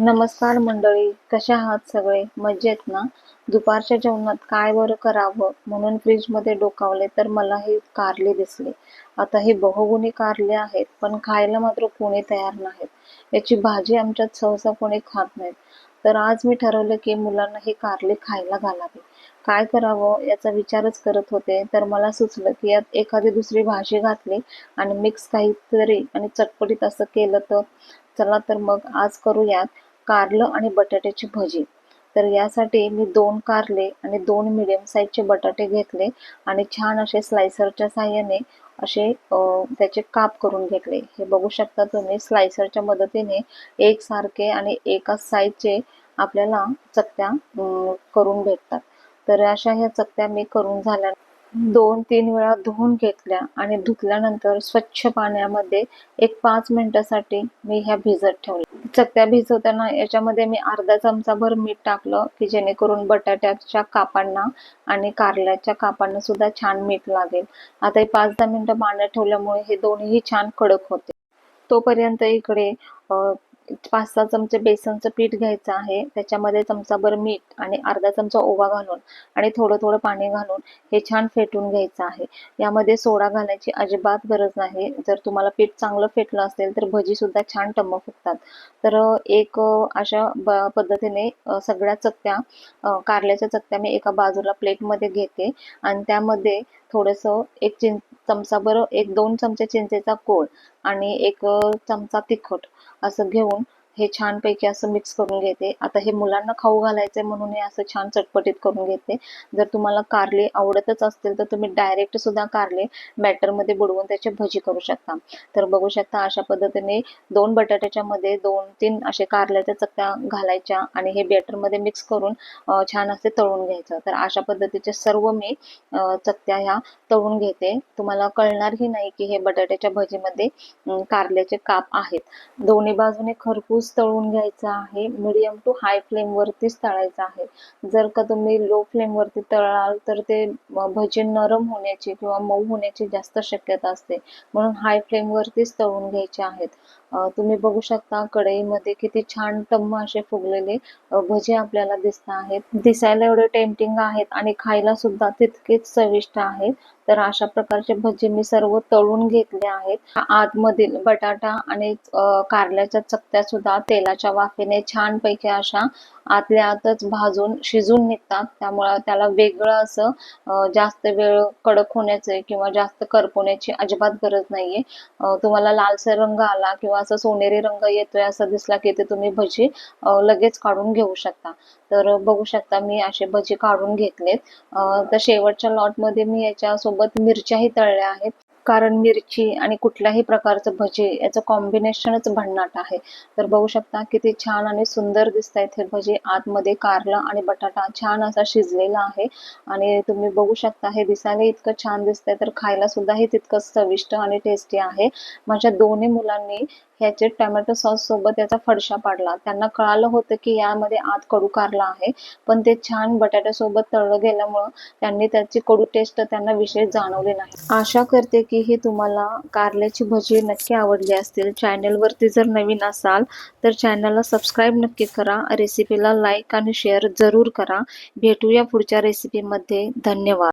नमस्कार मंडळी कशा आहात सगळे? मजेत ना? दुपारच्या जेवणात काय बरं करावं? म्हणून फ्रीजमध्ये डोकावले तर मला हे कारले दिसले. आता हे बहुगुणी कारले आहेत पण खायला मात्र कोणी तयार नाहीत. याची भाजी आमच्यात सहसा कोणी खात नाहीत. तर आज मी ठरवलं की मुलांना हे कारले खायला घालावे. काय करावं याचा विचारच करत होते तर मला सुचलं की यात एखादी दुसरी भाजी घातली आणि मिक्स काहीतरी आणि चटपटीत असं केलं तर? चला तर मग आज करूयात. कारलं आणि बटाट्याची भजी. तर यासाठी मी दोन कारले आणि दोन मिडियम साईजचे बटाटे घेतले आणि छान असे स्लायसरच्या साह्याने असे त्याचे काप करून घेतले. हे बघू शकता तुम्ही स्लायसरच्या मदतीने एकसारखे आणि एकाच साईजचे आपल्याला चकत्या करून भेटतात. तर अशा ह्या चकत्या मी करून झाल्या दोन तीन वेळा धुवून घेतल्या आणि धुतल्यानंतर स्वच्छ पाण्यामध्ये एक पाच मिनिटासाठी मी ह्या भिजत ठेवल्या. चकत्या भिजवताना याच्यामध्ये मी अर्धा चमचाभर मीठ टाकलं की जेणेकरून बटाट्याच्या कापांना आणि कारल्याच्या कापांना सुद्धा छान मीठ लागेल. आता हे पाच दहा मिनिटं पाण्यात ठेवल्यामुळे हे दोन्हीही छान कडक होते. तोपर्यंत इकडे पाच सहा चमचे बेसनचं पीठ घ्यायचं आहे. त्याच्यामध्ये चमचाभर मीठ आणि अर्धा चमचा ओवा घालून आणि थोडं थोडं पाणी घालून हे छान फेटून घ्यायचं आहे. यामध्ये सोडा घालायची अजिबात गरज नाही. जर तुम्हाला पीठ चांगलं फेटलं असेल तर भजी सुद्धा छान टम्म फुगतात. तर एक अशा पद्धतीने सगळ्या चकत्या कारल्याच्या चकत्या मी एका बाजूला प्लेटमध्ये घेते आणि त्यामध्ये थोडंसं एक चिं चमचाभर एक दोन चमचे चिंचेचा कोळ आणि एक चमचा तिखट असं घेऊन हे छानपैकी असं मिक्स करून घेते. आता हे मुलांना खाऊ घालायचंय म्हणून हे असं छान चटपटीत करून घेते. जर तुम्हाला कारले आवडतच असतील तर तुम्ही डायरेक्ट सुद्धा कारले बॅटरमध्ये बुडवून त्याची भजी करू शकता. तर बघू शकता अशा पद्धतीने दोन बटाट्याच्या मध्ये दोन तीन असे कारल्याच्या चकत्या घालायच्या आणि हे बॅटरमध्ये मिक्स करून छान असे तळून घ्यायचं. तर अशा पद्धतीचे सर्व मी चकत्या ह्या तळून घेते. तुम्हाला कळणारही नाही की हे बटाट्याच्या भजीमध्ये कारल्याचे काप आहेत. दोन्ही बाजूने खरपूस तळून घ्यायचं आहे. मिडियम टू हाय फ्लेम वरतीच तळायचा आहे. जर का तुम्ही लो फ्लेम वरती तळाल तर ते भजी नरम होण्याची किंवा मऊ होण्याची जास्त शक्यता असते. म्हणून हाय फ्लेम वरतीच तळून घ्यायचे आहेत. तुम्ही बघू शकता कढईमध्ये किती छान टम्म असे फुगलेले भजे आपल्याला दिसत आहेत. दिसायला एवढे टेम्पटिंग आहेत आणि खायला सुद्धा तितकेच चविष्ट आहेत. तर अशा प्रकारचे भजी मी सर्व तळून घेतले आहेत. आतमधील बटाटा आणि कारल्याच्या चकत्या सुद्धा तेलाच्या वाफेने छान पैकी अशा आतल्या आतच भाजून शिजून निघतात. त्यामुळे त्याला वेगळं असं जास्त वेळ कडक होण्याचे किंवा जास्त करपवण्याची अजिबात गरज नाहीये. तुम्हाला लालसर रंग आला किंवा असं सोनेरी रंग येतोय असं दिसला की ते तुम्ही भजी लगेच काढून घेऊ शकता. तर बघू शकता मी असे भजी काढून घेतलेत. तर शेवटच्या लॉटमध्ये मी याच्यासोबत मिरच्याही तळल्या आहेत. कारण मिरची आणि कुठल्याही प्रकारचं भजी याचं कॉम्बिनेशनच भन्नाट आहे. तर बघू शकता किती छान आणि सुंदर दिसत आहेत हे भजी. आतमध्ये कारला आणि बटाटा छान असा शिजलेला आहे. आणि तुम्ही बघू शकता हे दिसायला इतकं छान दिसतंय तर खायला सुद्धा हे तितकंच चविष्ट आणि टेस्टी आहे. माझ्या दोन्ही मुलांनी ह्याचे टोमॅटो सॉस सोबत याचा फडशा पाडला. त्यांना कळालं होतं की यामध्ये आत कडू कारला आहे. पण ते छान बटाट्यासोबत तळलं गेल्यामुळं त्यांनी त्याची कडू टेस्ट त्यांना विशेष जाणवली नाही. आशा करते की ही तुम्हाला कारल्याची भजी नक्की आवडली असतील. चॅनलवरती जर नवीन असाल तर चॅनलला सबस्क्राईब नक्की करा. रेसिपीला लाईक आणि शेअर जरूर करा. भेटूया पुढच्या रेसिपीमध्ये धन्यवाद.